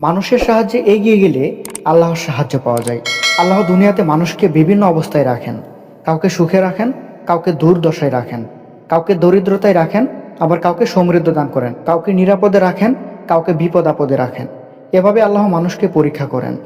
মানুষের সাহায্যে এগিয়ে গেলে আল্লাহর সাহায্য পাওয়া যায়। আল্লাহ দুনিয়াতে মানুষকে বিভিন্ন অবস্থায় রাখেন। কাউকে সুখে রাখেন, কাউকে দুর্দশায় রাখেন। কাউকে দরিদ্রতায় রাখেন, আবার কাউকে সমৃদ্ধ দান করেন। কাউকে নিরাপদে রাখেন, কাউকে বিপদ আপদে রাখেন। এভাবে আল্লাহ মানুষকে পরীক্ষা করেন।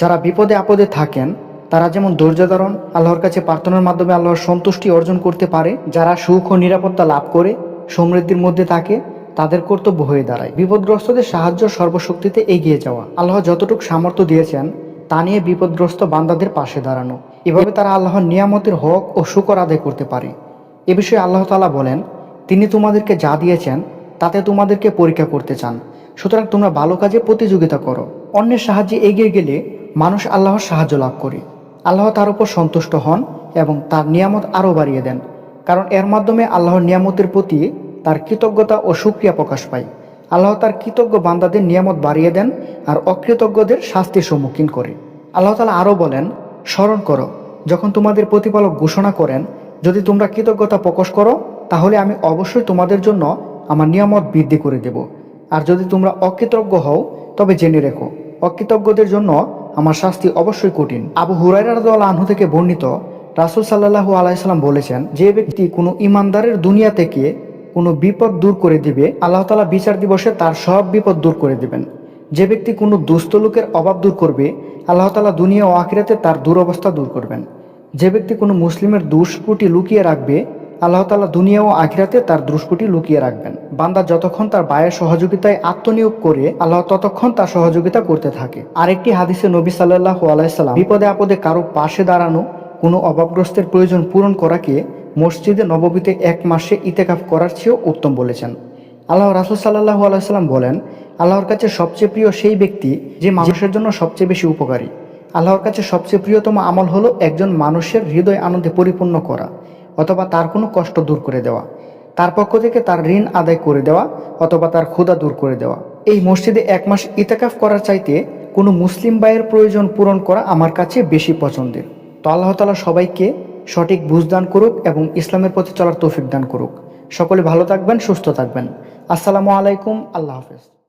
যারা বিপদে আপদে থাকেন, তারা যেমন ধৈর্য ধারণ আল্লাহর কাছে প্রার্থনার মাধ্যমে আল্লাহর সন্তুষ্টি অর্জন করতে পারে, যারা সুখ ও নিরাপত্তা লাভ করে, সমৃদ্ধির মধ্যে থাকে তাদের কর্তব্য হয়ে দাঁড়ায়। বিপদগ্রস্তদের সাহায্য সর্বশক্তিতে এগিয়ে যাওয়া। আল্লাহ যতটুকু সামর্থ্য দিয়েছেন, তা নিয়ে বিপদগ্রস্ত বান্দাদের পাশে দাঁড়ানো। এভাবে তারা আল্লাহর নিয়ামতের হক ও শুকর আদায় করতে পারে। এ বিষয়ে আল্লাহ তালা বলেন, তিনি তোমাদেরকে যা দিয়েছেন, তাতে তোমাদেরকে পরীক্ষা করতে চান। সুতরাং তোমরা ভালো কাজে প্রতিযোগিতা করো। অন্যের সাহায্যে এগিয়ে গেলে মানুষ আল্লাহর সাহায্য লাভ করে। আল্লাহ তার উপর সন্তুষ্ট হন এবং তার নিয়ামত আরও বাড়িয়ে দেন। কারণ এর মাধ্যমে আল্লাহর নিয়ামতের প্রতি তার কৃতজ্ঞতা ও সুক্রিয়া প্রকাশ পায়। আল্লাহ তার কৃতজ্ঞ বান্দাদের নিয়ামত বাড়িয়ে দেন আর অকৃতজ্ঞদের শাস্তির সম্মুখীন করে। আল্লাহ তালা আরও বলেন, স্মরণ করো, যখন তোমাদের প্রতিপালক ঘোষণা করেন, যদি তোমরা কৃতজ্ঞতা প্রকাশ করো, তাহলে আমি অবশ্যই তোমাদের জন্য আমার নিয়ামত বৃদ্ধি করে দেব। আর যদি তোমরা অকৃতজ্ঞ হও, তবে জেনে রেখো, অকৃতজ্ঞদের জন্য আমার শাস্তি অবশ্যই কঠিন। আবু হুরাইরাদ আনহু থেকে বর্ণিত রাসুল সাল্লাহু আলাইসাল্লাম বলেছেন, যে ব্যক্তি কোনো ইমানদারের দুনিয়া থেকে কোনো বিপদ দূর করে দিবে, আল্লাহ তালা বিচার দিবসে তার সব বিপদ দূর করে দিবেন। যে ব্যক্তি কোনো দুস্থ লোকের অভাব দূর করবে, আল্লাহ তালা দুনিয়া ও আখিরাতে তার দুরবস্থা দূর করবেন। যে ব্যক্তি কোনো মুসলিমের দুষ্কুটি লুকিয়ে রাখবে, আল্লাহ তালা দুনিয়া ও আখিরাতে তার দুষ্কুটি লুকিয়ে রাখবেন। বান্দা যতক্ষণ তার বায়ের সহযোগিতায় আত্মনিয়োগ করে, আল্লাহ ততক্ষণ তার সহযোগিতা করতে থাকে। আরেকটি হাদিসে নবী সাল্লাহ আলাইসাল্লাম বিপদে আপদে কারও পাশে দাঁড়ানো, কোনো অভাবগ্রস্তের প্রয়োজন পূরণ করাকে মসজিদে নববীতে এক মাসে ইতেকাফ করার চেয়েও উত্তম বলেছেন। আল্লাহ রাসুল সাল্লাহু আলাইসাল্লাম বলেন, আল্লাহর কাছে সবচেয়ে প্রিয় সেই ব্যক্তি যে মানুষের জন্য সবচেয়ে বেশি উপকারী। আল্লাহর কাছে সবচেয়ে প্রিয়তম আমল হলো একজন মানুষের হৃদয় আনন্দে পরিপূর্ণ করা, অথবা তার কোনো কষ্ট দূর করে দেওয়া, তার পক্ষ থেকে তার ঋণ আদায় করে দেওয়া, অথবা তার ক্ষুধা দূর করে দেওয়া। এই মসজিদে এক মাস ইতেকাফ করার চাইতে কোনো মুসলিম ভাইয়ের প্রয়োজন পূরণ করা আমার কাছে বেশি পছন্দের। তো আল্লাহ তালা সবাইকে সঠিক বুঝদান করুক এবং ইসলামের পথে চলার তৌফিক দান করুক। সকলে ভালো থাকবেন, সুস্থ থাকবেন। আসসালামু আলাইকুম, আল্লাহ হাফেজ।